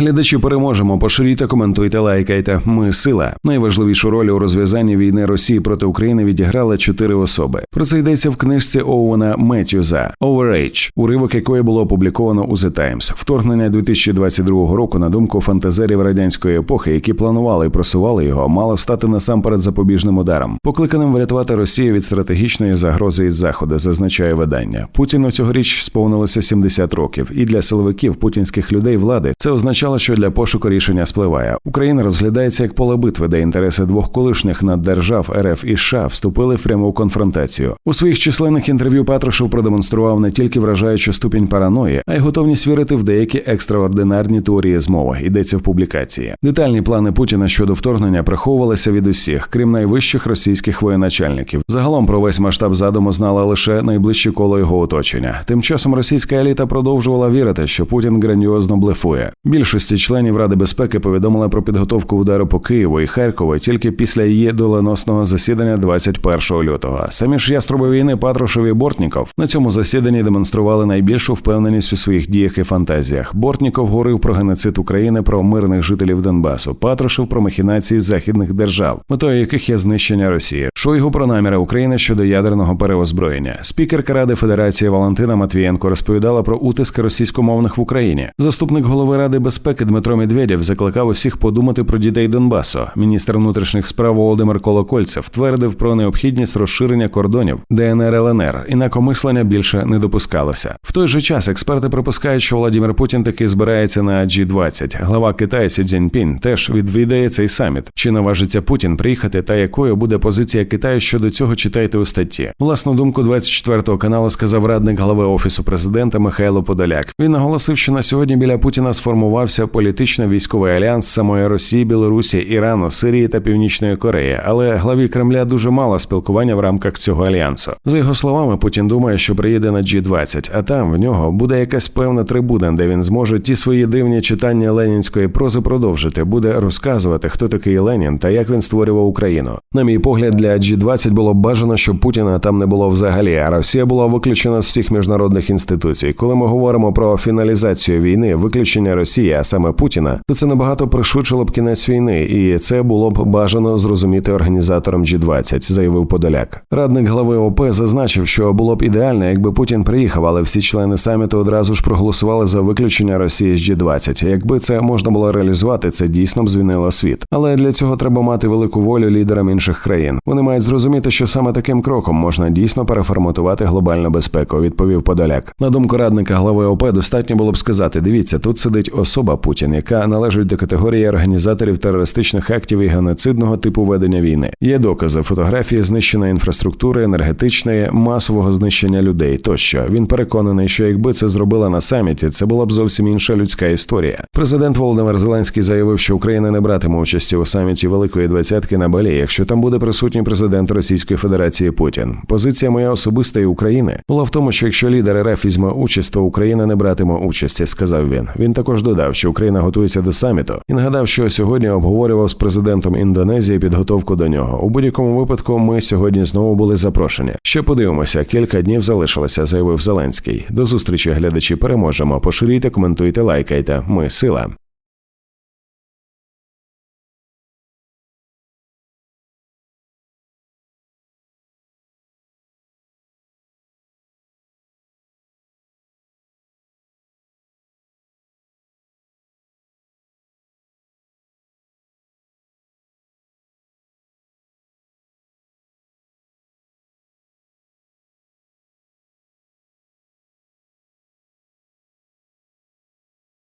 Глядачі переможемо. Поширюйте, коментуйте, лайкайте. Ми сила. Найважливішу роль у розв'язанні війни Росії проти України відіграли чотири особи. Про це йдеться в книжці Оуена Меттюза «Overage», уривок якої було опубліковано у The Times. Вторгнення 2022 року, на думку фантазерів радянської епохи, які планували і просували його, мало стати насамперед запобіжним ударом, покликаним врятувати Росію від стратегічної загрози із заходу, зазначає видання. Путіну цьогоріч сповнилося 70 років, і для силовиків путінських людей влади це означало, що для пошуку рішення спливає. Україна розглядається як поле битви, де інтереси двох колишніх наддержав РФ і США вступили в пряму конфронтацію. У своїх численних інтерв'ю Патрушев продемонстрував не тільки вражаючу ступінь параної, а й готовність вірити в деякі екстраординарні теорії змови. Йдеться в публікації. Детальні плани Путіна щодо вторгнення приховувалися від усіх, крім найвищих російських воєначальників. Загалом про весь масштаб задуму знала лише найближче коло його оточення. Тим часом російська еліта продовжувала вірити, що Путін граніозно блефує. Більшості членів Ради безпеки повідомили про підготовку удару по Києву і Харкову тільки після її доленосного засідання 21 лютого. Самі ж яструби війни Патрушев і Бортніков на цьому засіданні демонстрували найбільшу впевненість у своїх діях і фантазіях. Бортніков говорив про геноцид України, про мирних жителів Донбасу. Патрушев про махінації західних держав, метою яких є знищення Росії. Шойгу про наміри України щодо ядерного переозброєння. Спікерка Ради Федерації Валентина Матвієнко розповідала про утиски російськомовних в Україні. Заступник голови Ради безпеки Дмитро Медведєв закликав усіх подумати про дітей Донбасу. Міністр внутрішніх справ Володимир Колокольцев твердив про необхідність розширення кордонів ДНР ЛНР, інакомислення більше не допускалося. В той же час експерти припускають, що Владимир Путін таки збирається на G20. Глава Китаю Сі Цзіньпінь теж відвідає цей саміт. Чи наважиться Путін приїхати, та якою буде позиція Китаю щодо цього? Читайте у статті. Власну думку 24 каналу сказав радник голови офісу президента Михайло Подоляк. Він наголосив, що на сьогодні біля Путіна сформувався політично-військовий альянс самої Росії, Білорусі, Ірану, Сирії та Північної Кореї, але главі Кремля дуже мало спілкування в рамках цього альянсу. За його словами, Путін думає, що приїде на G20, а там в нього буде якась певна трибуна, де він зможе ті свої дивні читання ленінської прози продовжити, буде розказувати, хто такий Ленін та як він створював Україну. На мій погляд, для G20 було б бажано, щоб Путіна там не було взагалі, а Росія була виключена з всіх міжнародних інституцій. Коли ми говоримо про фіналізацію війни, виключення Росії, а саме Путіна, то це набагато пришвидшило б кінець війни, і це було б бажано зрозуміти організаторам G20, заявив Подоляк. Радник глави ОП зазначив, що було б ідеально, якби Путін приїхав, але всі члени саміту одразу ж проголосували за виключення Росії з G20. Якби це можна було реалізувати, це дійсно б звінило світ. Але для цього треба мати велику волю лідерам інших країн. Вони мають зрозуміти, що саме таким кроком можна дійсно переформатувати глобальну безпеку. Відповів Подоляк. На думку радника глави ОП, достатньо було б сказати: дивіться, тут сидить особа Путін, яка належить до категорії організаторів терористичних актів і геноцидного типу ведення війни. Є докази фотографії знищеної інфраструктури, енергетичної, масового знищення людей. Тощо він переконаний, що якби це зробила на саміті, це була б зовсім інша людська історія. Президент Володимир Зеленський заявив, що Україна не братиме участі у саміті Великої Двадцятки на Балі, якщо там буде присутній президент Російської Федерації Путін. Позиція моя особиста і України була в тому, що якщо лідер РФ візьме участь, то Україна не братиме участі, сказав він. Він також додав, що Україна готується до саміту і нагадав, що сьогодні обговорював з президентом Індонезії підготовку до нього. У будь-якому випадку ми сьогодні знову були запрошені. Ще подивимося, кілька днів залишилося, заявив Зеленський. До зустрічі, глядачі. Переможемо. Поширюйте, коментуйте, лайкайте. Ми сила.